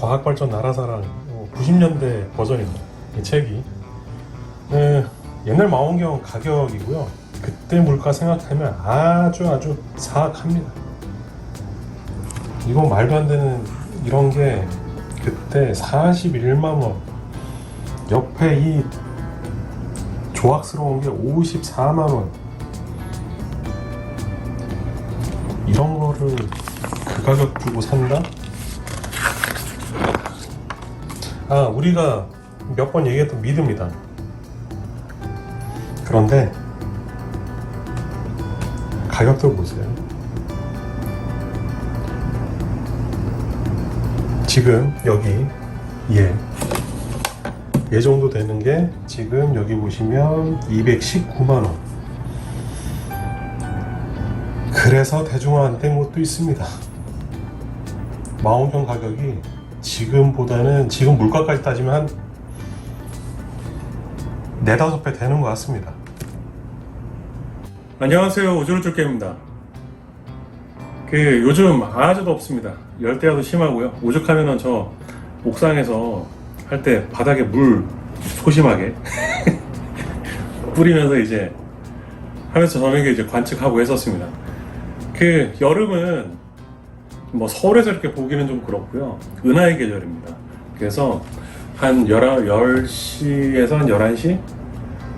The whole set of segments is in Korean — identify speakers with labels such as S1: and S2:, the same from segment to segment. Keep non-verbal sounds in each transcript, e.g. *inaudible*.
S1: 과학발전 나라사랑 90년대 버전입니다. 이 책이 네, 옛날 망원경 가격이고요. 그때 물가 생각하면 아주 아주 사악합니다. 이거 말도 안 되는 이런 게 그때 41만 원. 옆에 이 조악스러운 게 54만 원. 이런 거를 그 가격 주고 산다? 아, 우리가 몇 번 얘기했던 미드입니다. 그런데 가격도 보세요. 지금 여기 얘. 얘 정도 되는 게 지금 여기 보시면 219만 원. 그래서 대중화 안 된 것도 있습니다. 망원경 가격이 지금보다는 지금 물가까지 따지면 한 네다섯 배 되는 것 같습니다. 안녕하세요 오주루쭈게입니다. 그 요즘 아주 덥습니다. 열대야도 심하고요. 오죽하면은 저 옥상에서 할 때 바닥에 물 소심하게 *laughs* 뿌리면서 이제 하면서 저녁에 이제 관측하고 했었습니다. 그 여름은 뭐 서울에서 이렇게 보기는 좀 그렇고요. 은하의 계절입니다. 그래서 한 10시에서 한 11시?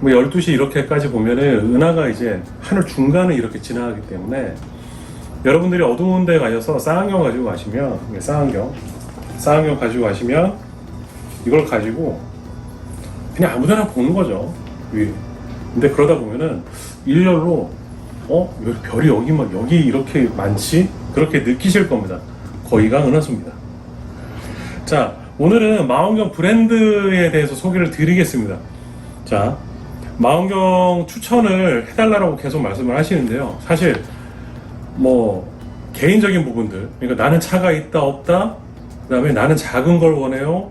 S1: 뭐 12시 이렇게까지 보면은 은하가 이제 하늘 중간을 이렇게 지나가기 때문에 여러분들이 어두운 데 가셔서 쌍안경 가지고 가시면 이게 쌍안경 쌍안경 가지고 가시면 이걸 가지고 그냥 아무데나 보는 거죠 위 근데 그러다 보면은 일렬로 어? 왜 별이 여기 막 여기 이렇게 많지? 그렇게 느끼실 겁니다. 거기가 은하수입니다. 자 오늘은 망원경 브랜드에 대해서 소개를 드리겠습니다. 자 망원경 추천을 해달라고 계속 말씀을 하시는데요. 사실 뭐 개인적인 부분들 그러니까 나는 차가 있다 없다 그다음에 나는 작은 걸 원해요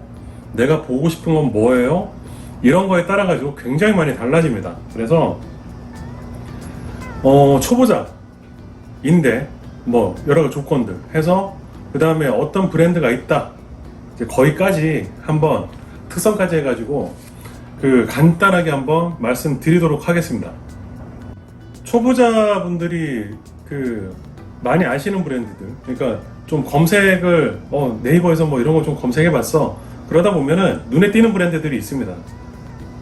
S1: 내가 보고 싶은 건 뭐예요? 이런 거에 따라 가지고 굉장히 많이 달라집니다. 그래서 어 초보자인데 뭐 여러 가지 조건들 해서 그 다음에 어떤 브랜드가 있다. 이제 거기까지 한번 특성까지 해가지고 그 간단하게 한번 말씀드리도록 하겠습니다. 초보자분들이 그 많이 아시는 브랜드들 그러니까 좀 검색을 어, 네이버에서 뭐 이런 거 좀 검색해봤어. 그러다 보면은 눈에 띄는 브랜드들이 있습니다.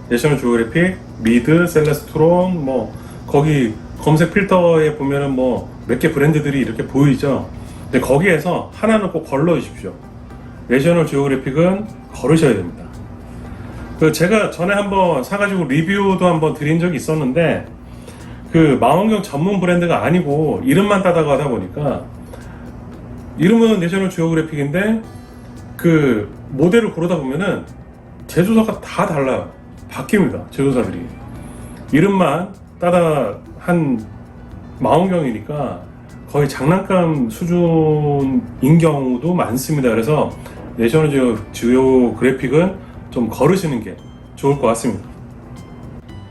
S1: 내셔널 지오그래픽, 미드, 셀레스트론 뭐 거기 검색 필터에 보면은 뭐 몇 개 브랜드들이 이렇게 보이죠 근데 거기에서 하나는 꼭 걸러 주십시오 내셔널 지오그래픽은 걸으셔야 됩니다 그 제가 전에 한번 사가지고 리뷰도 한번 드린 적이 있었는데 그 망원경 전문 브랜드가 아니고 이름만 따다가 하다 보니까 이름은 내셔널 지오그래픽인데 그 모델을 고르다 보면은 제조사가 다 달라요. 바뀝니다. 제조사들이. 이름만 따다 한 망원경이니까 거의 장난감 수준인 경우도 많습니다. 그래서 내셔널 지오, 지오그래픽은 좀 거르시는 게 좋을 것 같습니다.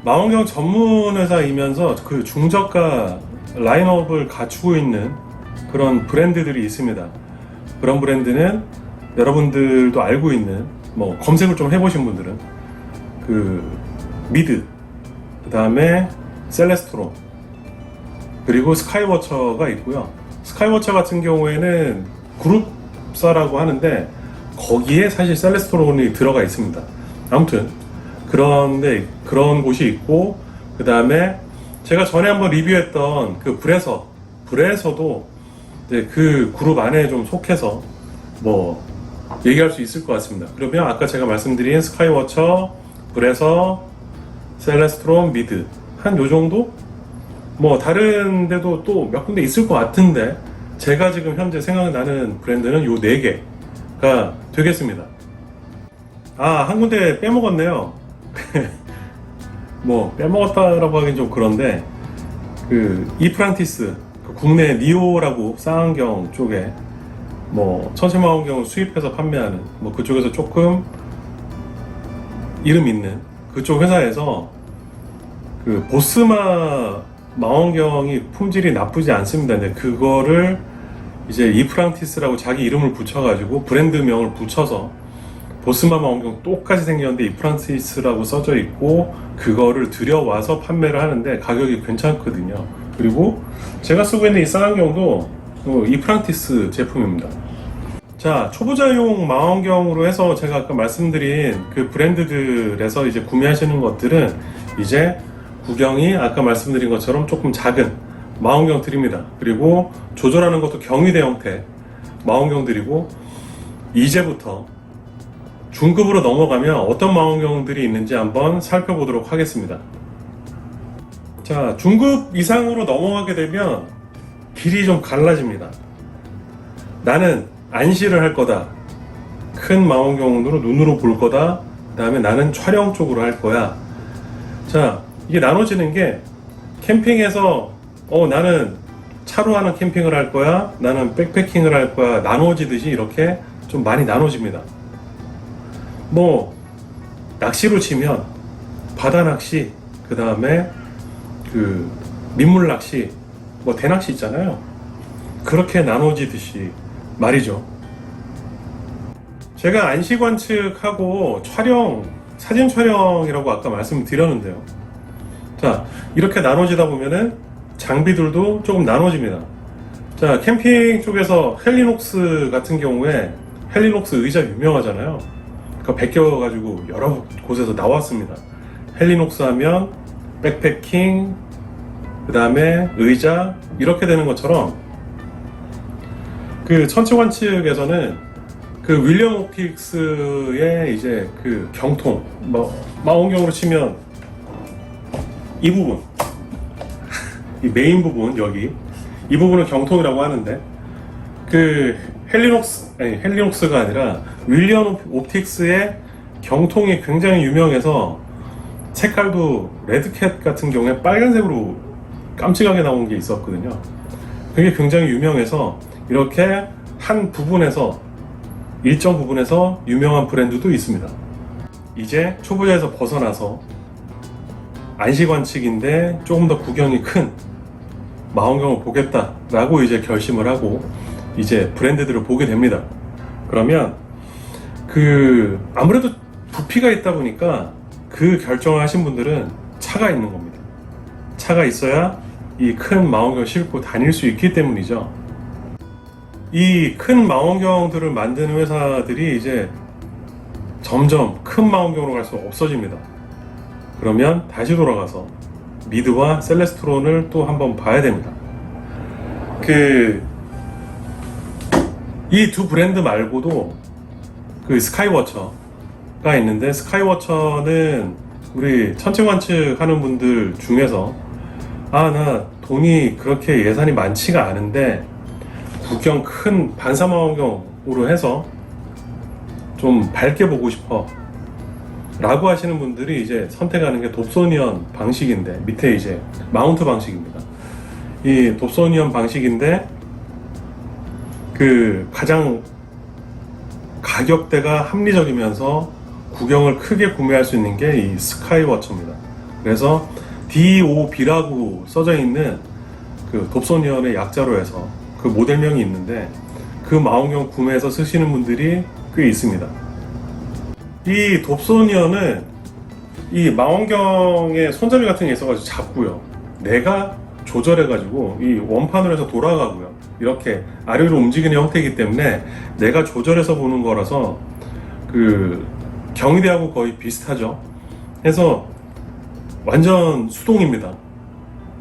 S1: 망원경 전문 회사이면서 그 중저가 라인업을 갖추고 있는 그런 브랜드들이 있습니다. 그런 브랜드는 여러분들도 알고 있는 뭐 검색을 좀 해보신 분들은 그 미드, 그 다음에 셀레스트론, 그리고 스카이워처가 있고요. 스카이워처 같은 경우에는 그룹사라고 하는데 거기에 사실 셀레스트론이 들어가 있습니다. 아무튼 그런데 그런 곳이 있고 그 다음에 제가 전에 한번 리뷰했던 그 브레서 브레서도 이제 그 그룹 안에 좀 속해서 뭐 얘기할 수 있을 것 같습니다. 그러면 아까 제가 말씀드린 스카이워처, 브레서, 셀레스트론, 미드 한 요 정도? 뭐 다른 데도 또 몇 군데 있을 것 같은데 제가 지금 현재 생각나는 브랜드는 요 네 개가 되겠습니다. 아, 한 군데 빼먹었네요. *laughs* 뭐, 빼먹었다라고 하긴 좀 그런데, 그, 이프란티스, 그 국내 니오라고 쌍안경 쪽에, 뭐, 천체망원 경을 수입해서 판매하는, 뭐, 그쪽에서 조금 이름 있는 그쪽 회사에서, 그, 보스마 망원경이 품질이 나쁘지 않습니다. 근데 그거를 이제 이프랑티스라고 자기 이름을 붙여가지고 브랜드명을 붙여서 보스마 망원경 똑같이 생겼는데 이프랑티스라고 써져 있고 그거를 들여와서 판매를 하는데 가격이 괜찮거든요. 그리고 제가 쓰고 있는 이 쌍안경도 어, 이프랑티스 제품입니다. 자, 초보자용 망원경으로 해서 제가 아까 말씀드린 그 브랜드들에서 이제 구매하시는 것들은 이제 구경이 아까 말씀드린 것처럼 조금 작은 망원경들입니다. 그리고 조절하는 것도 경위대 형태 망원경들이고 이제부터 중급으로 넘어가면 어떤 망원경들이 있는지 한번 살펴보도록 하겠습니다. 자, 중급 이상으로 넘어가게 되면 길이 좀 갈라집니다. 나는 안시를 할 거다. 큰 망원경으로 눈으로 볼 거다. 그 다음에 나는 촬영 쪽으로 할 거야. 자, 이게 나눠지는 게 캠핑에서 어, 나는 차로 하는 캠핑을 할 거야. 나는 백패킹을 할 거야. 나눠지듯이 이렇게 좀 많이 나눠집니다. 뭐, 낚시로 치면 바다 낚시, 그 다음에 그 민물 낚시, 뭐 대낚시 있잖아요. 그렇게 나눠지듯이 말이죠. 제가 안시 관측하고 촬영, 사진 촬영이라고 아까 말씀드렸는데요. 자, 이렇게 나눠지다 보면은 장비들도 조금 나눠집니다. 자, 캠핑 쪽에서 헬리녹스 같은 경우에 헬리녹스 의자 유명하잖아요. 그거 베껴가지고 여러 곳에서 나왔습니다. 헬리녹스 하면 백패킹, 그 다음에 의자, 이렇게 되는 것처럼 그 천체관 측에서는 그 윌리엄 옵틱스의 이제 그 경통, 뭐, 망원경으로 치면 이 부분, 이 메인 부분, 여기. 이 부분을 경통이라고 하는데, 그 헬리녹스, 아니, 헬리녹스가 아니라 윌리엄 옵틱스의 경통이 굉장히 유명해서 색깔도 레드캣 같은 경우에 빨간색으로 깜찍하게 나온 게 있었거든요. 그게 굉장히 유명해서 이렇게 한 부분에서 일정 부분에서 유명한 브랜드도 있습니다. 이제 초보자에서 벗어나서 안시관측인데 조금 더 구경이 큰 망원경을 보겠다라고 이제 결심을 하고 이제 브랜드들을 보게 됩니다. 그러면 그 아무래도 부피가 있다 보니까 그 결정을 하신 분들은 차가 있는 겁니다. 차가 있어야 이 큰 망원경 싣고 다닐 수 있기 때문이죠. 이 큰 망원경들을 만드는 회사들이 이제 점점 큰 망원경으로 갈수록 없어집니다. 그러면 다시 돌아가서 미드와 셀레스트론을 또 한번 봐야 됩니다. 그, 이 두 브랜드 말고도 그 스카이워처가 있는데 스카이워처는 우리 천체관측 하는 분들 중에서 아, 나 돈이 그렇게 예산이 많지가 않은데 국경 큰 반사망원경으로 해서 좀 밝게 보고 싶어 라고 하시는 분들이 이제 선택하는 게 돕소니언 방식인데 밑에 이제 마운트 방식입니다. 이 돕소니언 방식인데 그 가장 가격대가 합리적이면서 구경을 크게 구매할 수 있는 게 이 스카이워처입니다. 그래서 DOB라고 써져 있는 그 돕소니언의 약자로 해서 그 모델명이 있는데 그 망원경 구매해서 쓰시는 분들이 꽤 있습니다. 이 돕소니언은 이 망원경에 손잡이 같은 게 있어가지고 잡고요. 내가 조절해가지고 이 원판으로 해서 돌아가고요. 이렇게 아래로 움직이는 형태이기 때문에 내가 조절해서 보는 거라서 그 경희대하고 거의 비슷하죠. 해서 완전 수동입니다.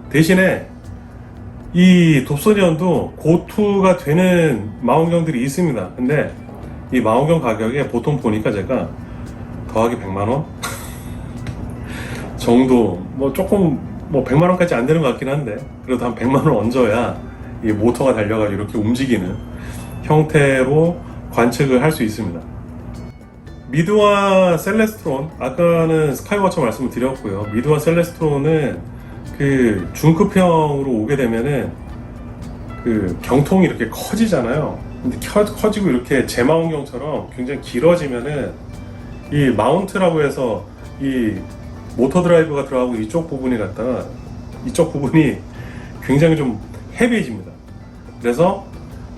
S1: 대신에 이 돕소니언도 고투가 되는 망원경들이 있습니다. 근데 이 망원경 가격에 보통 보니까 제가 더하기 100만 원 정도 뭐 조금 뭐 100만 원까지 안 되는 것 같긴 한데 그래도 한 100만 원 얹어야 이 모터가 달려가지고 이렇게 움직이는 형태로 관측을 할 수 있습니다. 미드와 셀레스트론 아까는 스카이워처 말씀을 드렸고요. 미드와 셀레스트론은 그 중급형으로 오게 되면은 그 경통이 이렇게 커지잖아요. 근데 커, 커지고 이렇게 제마운경처럼 굉장히 길어지면은 이 마운트라고 해서 이 모터 드라이브가 들어가고 이쪽 부분이 갖다가 이쪽 부분이 굉장히 좀 헤비해집니다. 그래서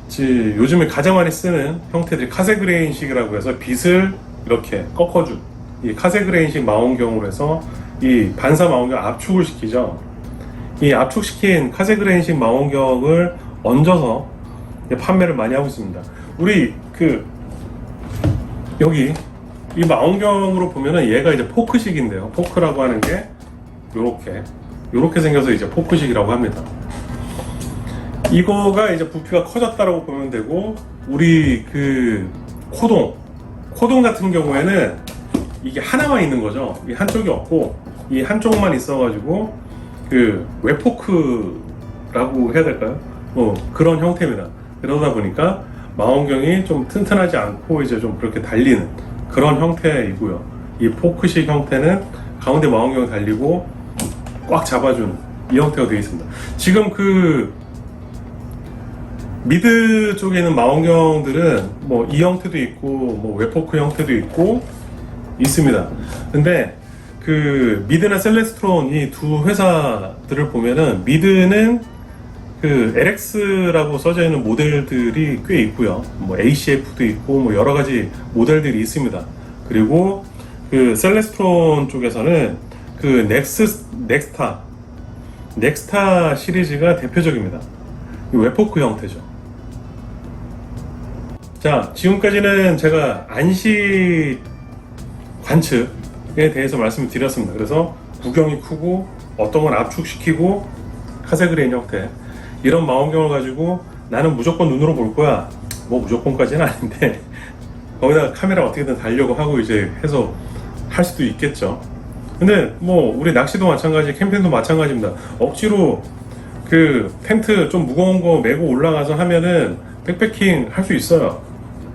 S1: 지- 요즘에 가장 많이 쓰는 형태들이 카세그레인식이라고 해서 빛을 이렇게 꺾어준 이 카세그레인식 망원경으로 해서 이 반사 망원경 압축을 시키죠. 이 압축시킨 카세그레인식 망원경을 얹어서 판매를 많이 하고 있습니다. 우리 그 여기 이 망원경으로 보면은 얘가 이제 포크식인데요. 포크라고 하는 게 요렇게 요렇게 생겨서 이제 포크식이라고 합니다. 이거가 이제 부피가 커졌다라고 보면 되고 우리 그 코동 코동 같은 경우에는 이게 하나만 있는 거죠. 이 한쪽이 없고 이 한쪽만 있어가지고 그 웹포크라고 해야 될까요? 뭐 그런 형태입니다. 그러다 보니까 망원경이 좀 튼튼하지 않고 이제 좀 그렇게 달리는 그런 형태이고요. 이 포크식 형태는 가운데 망원경이 달리고 꽉 잡아준 이 형태가 되어 있습니다. 지금 그 미드 쪽에 있는 망원경들은 뭐 이 형태도 있고 뭐 웹포크 형태도 있고 있습니다. 근데 그 미드나 셀레스트론 이 두 회사들을 보면은 미드는 그 LX라고 써져 있는 모델들이 꽤 있고요. 뭐 ACF도 있고 뭐 여러 가지 모델들이 있습니다. 그리고 그 셀레스트론 쪽에서는 그 넥스 넥스타 넥스타 시리즈가 대표적입니다. 이 웹포크 형태죠. 자, 지금까지는 제가 안시 관측에 대해서 말씀을 드렸습니다. 그래서 구경이 크고 어떤 건 압축시키고 카세그레인 형태 이런 망원경을 가지고 나는 무조건 눈으로 볼 거야. 뭐 무조건까지는 아닌데 *laughs* 거기다가 카메라 어떻게든 달려고 하고 이제 해서 할 수도 있겠죠. 근데 뭐 우리 낚시도 마찬가지, 캠핑도 마찬가지입니다. 억지로 그 텐트 좀 무거운 거 메고 올라가서 하면은 백패킹 할 수 있어요.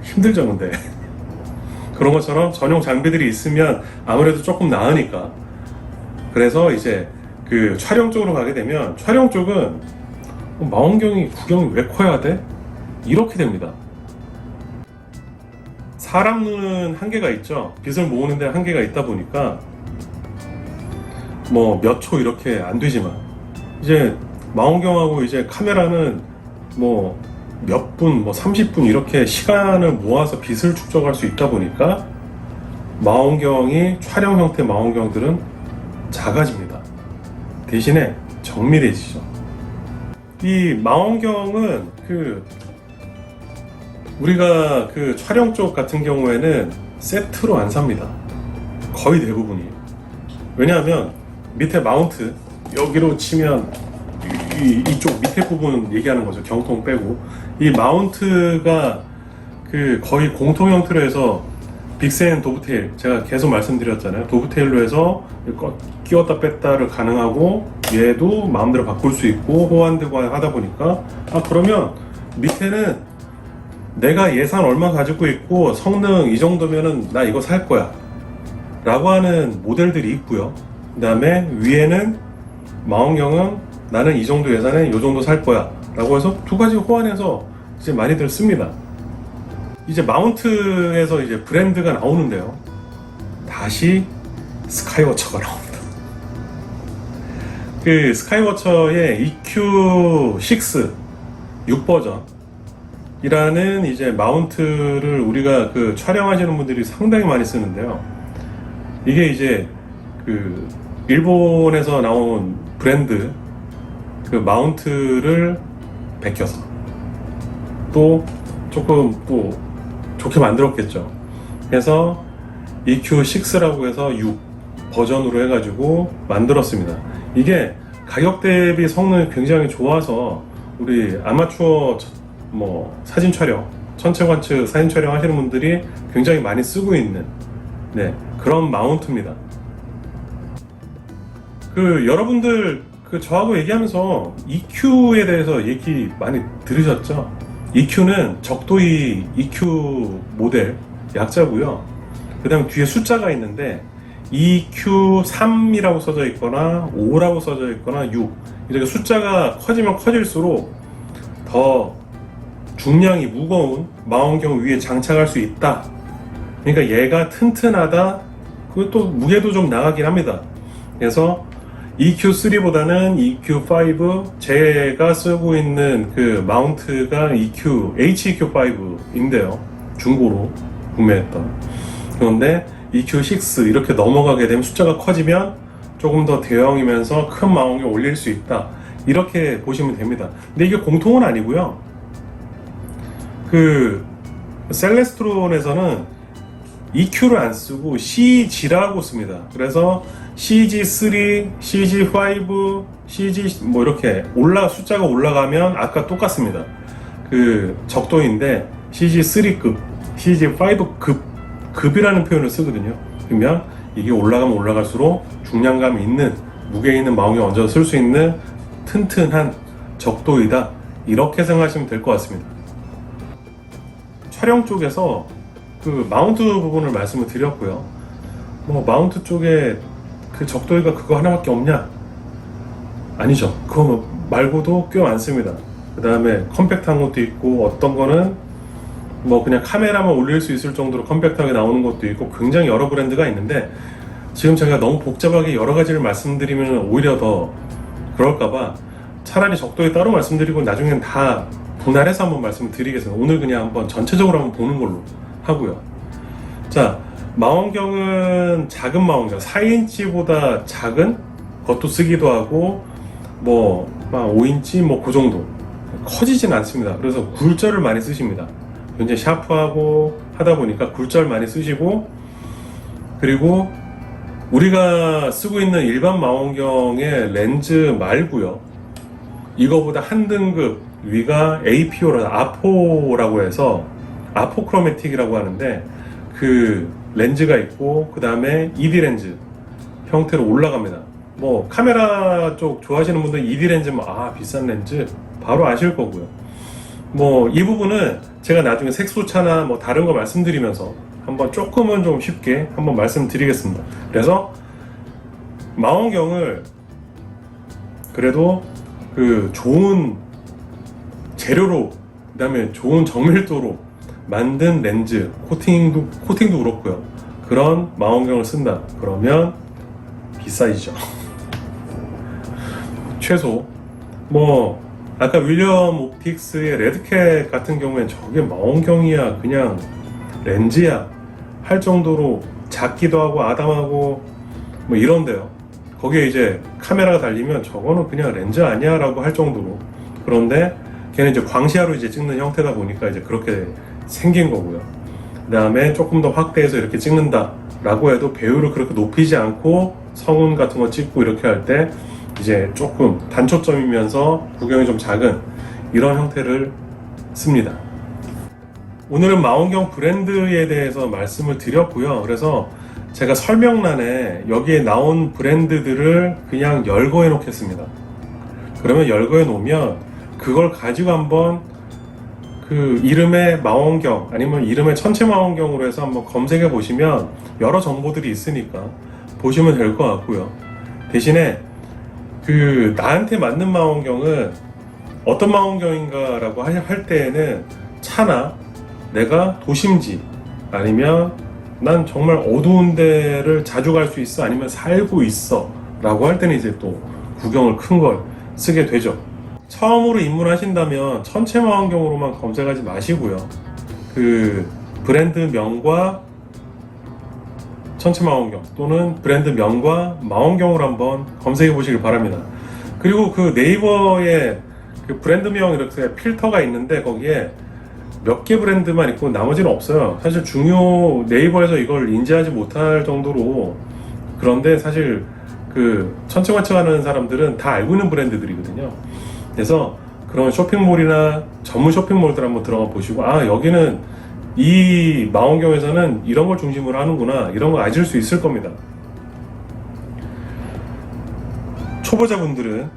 S1: 힘들죠, 근데. *laughs* 그런 것처럼 전용 장비들이 있으면 아무래도 조금 나으니까. 그래서 이제 그 촬영 쪽으로 가게 되면 촬영 쪽은 어, 망원경이 구경이 왜 커야 돼? 이렇게 됩니다. 사람 눈은 한계가 있죠. 빛을 모으는데 한계가 있다 보니까 뭐 몇 초 이렇게 안 되지만 이제 망원경하고 이제 카메라는 뭐 몇 분, 뭐 30분 이렇게 시간을 모아서 빛을 축적할 수 있다 보니까 망원경이 촬영 형태 망원경들은 작아집니다. 대신에 정밀해지죠. 이 망원경은 그 우리가 그 촬영 쪽 같은 경우에는 세트로 안 삽니다. 거의 대부분이. 왜냐하면 밑에 마운트 여기로 치면 이, 이쪽 밑에 부분 얘기하는 거죠. 경통 빼고 이 마운트가 그 거의 공통 형태로 해서 빅센 도브테일 제가 계속 말씀드렸잖아요. 도브테일로 해서 꺼- 끼웠다 뺐다를 가능하고 얘도 마음대로 바꿀 수 있고 호환되고 하다 보니까. 아 그러면 밑에는 내가 예산 얼마 가지고 있고 성능 이 정도면은 나 이거 살 거야. 라고 하는 모델들이 있고요. 그 다음에 위에는 망원경은 나는 이 정도 예산에 이 정도 살 거야. 라고 해서 두 가지 호환해서 이제 많이들 씁니다 이제 마운트에서 이제 브랜드가 나오는데요 다시 스카이워처가 나옵니다 그 스카이워처의 EQ6 6버전 이라는 이제 마운트를 우리가 그 촬영하시는 분들이 상당히 많이 쓰는데요. 이게 이제 그 일본에서 나온 브랜드 그 마운트를 베껴서 또 조금 또 좋게 만들었겠죠. 그래서 EQ6라고 해서 6 버전으로 해가지고 만들었습니다. 이게 가격 대비 성능이 굉장히 좋아서 우리 아마추어 뭐 사진 촬영, 천체 관측 사진 촬영 하시는 분들이 굉장히 많이 쓰고 있는 네, 그런 마운트입니다. 그 여러분들 그 저하고 얘기하면서 EQ에 대해서 얘기 많이 들으셨죠? EQ는 적도의 EQ 모델 약자고요. 그 다음 뒤에 숫자가 있는데 EQ3이라고 써져 있거나 5라고 써져 있거나 6 이렇게 숫자가 커지면 커질수록 더 중량이 무거운 망원경 위에 장착할 수 있다. 그러니까 얘가 튼튼하다. 그리고 또 무게도 좀 나가긴 합니다. 그래서 EQ3보다는 EQ5 제가 쓰고 있는 그 마운트가 EQ HEQ5인데요. 중고로 구매했던. 그런데 EQ6 이렇게 넘어가게 되면 숫자가 커지면 조금 더 대형이면서 큰 마운트에 올릴 수 있다. 이렇게 보시면 됩니다. 근데 이게 공통은 아니고요. 그 셀레스트론에서는 EQ를 안 쓰고 CG라고 씁니다. 그래서 CG3, CG5, CG 뭐 이렇게 올라 숫자가 올라가면 아까 똑같습니다. 그 적도인데 CG3급, CG5급 급이라는 표현을 쓰거든요. 그러면 이게 올라가면 올라갈수록 중량감이 있는 무게 있는 마운에 얹어 쓸 수 있는 튼튼한 적도이다. 이렇게 생각하시면 될 것 같습니다. 촬영 쪽에서 그 마운트 부분을 말씀을 드렸고요. 뭐 마운트 쪽에 그 적도기가 그거 하나밖에 없냐? 아니죠. 그거 말고도 꽤 많습니다. 그 다음에 컴팩트한 것도 있고 어떤 거는 뭐 그냥 카메라만 올릴 수 있을 정도로 컴팩트하게 나오는 것도 있고 굉장히 여러 브랜드가 있는데 지금 제가 너무 복잡하게 여러 가지를 말씀드리면 오히려 더 그럴까봐 차라리 적도에 따로 말씀드리고 나중엔 다 분할해서 한번 말씀드리겠습니다. 오늘 그냥 한번 전체적으로 한번 보는 걸로 하고요. 자, 망원경은 작은 망원경, 4인치보다 작은 것도 쓰기도 하고, 뭐, 5인치, 뭐, 그 정도. 커지진 않습니다. 그래서 굴절을 많이 쓰십니다. 굉장히 샤프하고 하다 보니까 굴절 많이 쓰시고, 그리고 우리가 쓰고 있는 일반 망원경의 렌즈 말고요. 이거보다 한 등급 위가 APO라, 아포라고 해서 아포크로매틱이라고 하는데 그 렌즈가 있고 그 다음에 ED 렌즈 형태로 올라갑니다. 뭐 카메라 쪽 좋아하시는 분들 ED 렌즈면 아 비싼 렌즈 바로 아실 거고요. 뭐 이 부분은 제가 나중에 색소차나 뭐 다른 거 말씀드리면서 한번 조금은 좀 쉽게 한번 말씀드리겠습니다. 그래서 망원경을 그래도 그 좋은 재료로 그다음에 좋은 정밀도로 만든 렌즈 코팅도 코팅도 그렇고요. 그런 망원경을 쓴다. 그러면 비싸지죠. *laughs* 최소 뭐 아까 윌리엄 옵틱스의 레드캣 같은 경우엔 저게 망원경이야 그냥 렌즈야 할 정도로 작기도 하고 아담하고 뭐 이런데요. 거기에 이제 카메라가 달리면 저거는 그냥 렌즈 아니야 라고 할 정도로 그런데 걔는 이제 광시야로 이제 찍는 형태다 보니까 이제 그렇게 생긴 거고요. 그 다음에 조금 더 확대해서 이렇게 찍는다 라고 해도 배율을 그렇게 높이지 않고 성운 같은 거 찍고 이렇게 할 때 이제 조금 단초점이면서 구경이 좀 작은 이런 형태를 씁니다. 오늘은 망원경 브랜드에 대해서 말씀을 드렸고요. 그래서 제가 설명란에 여기에 나온 브랜드들을 그냥 열거해 놓겠습니다. 그러면 열거해 놓으면 그걸 가지고 한번 그 이름의 망원경 아니면 이름의 천체 망원경으로 해서 한번 검색해 보시면 여러 정보들이 있으니까 보시면 될 것 같고요. 대신에 그 나한테 맞는 망원경은 어떤 망원경인가라고 할- 할 때에는 차나 내가 도심지 아니면 난 정말 어두운 데를 자주 갈 수 있어 아니면 살고 있어 라고 할 때는 이제 또 구경을 큰 걸 쓰게 되죠 처음으로 입문하신다면 천체 망원경으로만 검색하지 마시고요 그 브랜드 명과 천체 망원경 또는 브랜드 명과 망원경을 한번 검색해 보시길 바랍니다 그리고 그 네이버에 그 브랜드명 이렇게 필터가 있는데 거기에 몇 개 브랜드만 있고 나머지는 없어요. 사실 중요 네이버에서 이걸 인지하지 못할 정도로 그런데 사실 그 천체 관측하는 사람들은 다 알고 있는 브랜드들이거든요. 그래서 그런 쇼핑몰이나 전문 쇼핑몰들 한번 들어가 보시고 아 여기는 이 망원경에서는 이런 걸 중심으로 하는구나 이런 거 아실 수 있을 겁니다. 초보자분들은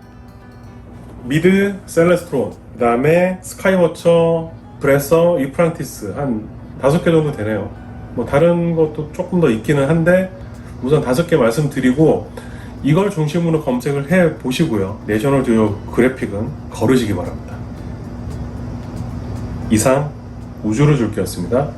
S1: 미드 셀레스트론 그 다음에 스카이워처 브레서 이프란티스 한 다섯 개 정도 되네요 뭐 다른 것도 조금 더 있기는 한데 우선 다섯 개 말씀드리고 이걸 중심으로 검색을 해 보시고요. 내셔널 지오 그래픽은 거르시기 바랍니다. 이상 우주로 줄게였습니다